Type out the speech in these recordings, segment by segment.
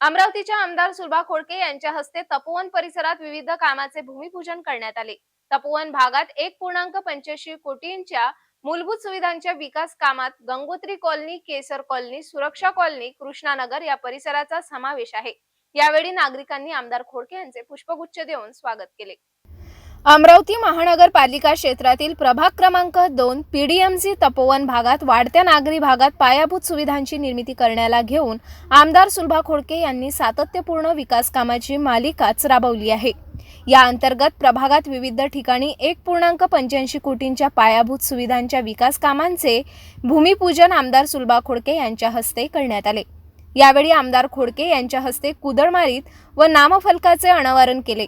अमरावतीच्या आमदार सुलभा खोडके यांच्या हस्ते तपोवन परिसरात विविध कामाचे भूमिपूजन करण्यात आले. तपोवन भागात एक पूर्णांक पंच्याऐंशी कोटींच्या मूलभूत सुविधांच्या विकास कामात Gangotri colony Kesar colony Suraksha colony Krishnanagar या परिसराचा समावेश आहे. यावेळी नागरिकांनी आमदार खोडके यांचे पुष्पगुच्छ देऊन स्वागत केले. अमरावती महानगरपालिका क्षेत्रातील प्रभाग क्रमांक दोन पीडीएमसी तपोवन भागात वाढत्या नागरी भागात पायाभूत सुविधांची निर्मिती करण्याला घेऊन आमदार सुलभा खोडके यांनी सातत्यपूर्ण विकास कामाची मालिकाच राबवली आहे. या अंतर्गत प्रभागात विविध ठिकाणी एक पूर्णांक पंच्याऐंशी कोटींच्या पायाभूत सुविधांच्या विकास कामांचे भूमिपूजन आमदार सुलभा खोडके यांच्या हस्ते करण्यात आले. यावेळी आमदार खोडके यांच्या हस्ते कुदळमारीत व नामफलकाचे अनावरण केले.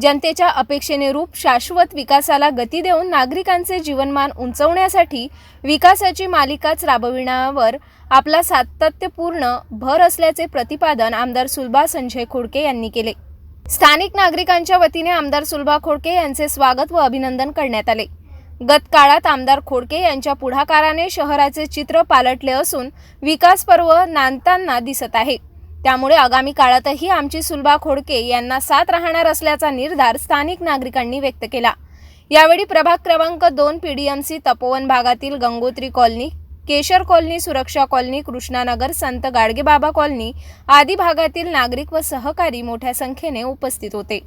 जनतेच्या अपेक्षेनेरूप शाश्वत विकासाला गती देऊन नागरिकांचे जीवनमान उंचवण्यासाठी विकासाची मालिकाच राबविण्यावर आपला सातत्यपूर्ण भर असल्याचे प्रतिपादन आमदार सुलभा संजय खोडके यांनी केले. स्थानिक नागरिकांच्या वतीने आमदार सुलभा खोडके यांचे स्वागत व अभिनंदन करण्यात आले. गत काळात आमदार खोडके यांच्या पुढाकाराने शहराचे चित्र पालटले असून विकास पर्व नांदताना दिसत आहे. त्यामुळे आगामी काळातही आमची सुलभा खोडके यांना साथ राहणार असल्याचा निर्धार स्थानिक नागरिकांनी व्यक्त केला. यावेळी प्रभाग क्रमांक दोन पीडीएमसी तपोवन भागातील Gangotri colony Keshar colony Suraksha colony Krishnanagar Sant Gadgebaba colony आदी भागातील नागरिक व सहकारी मोठ्या संख्येने उपस्थित होते.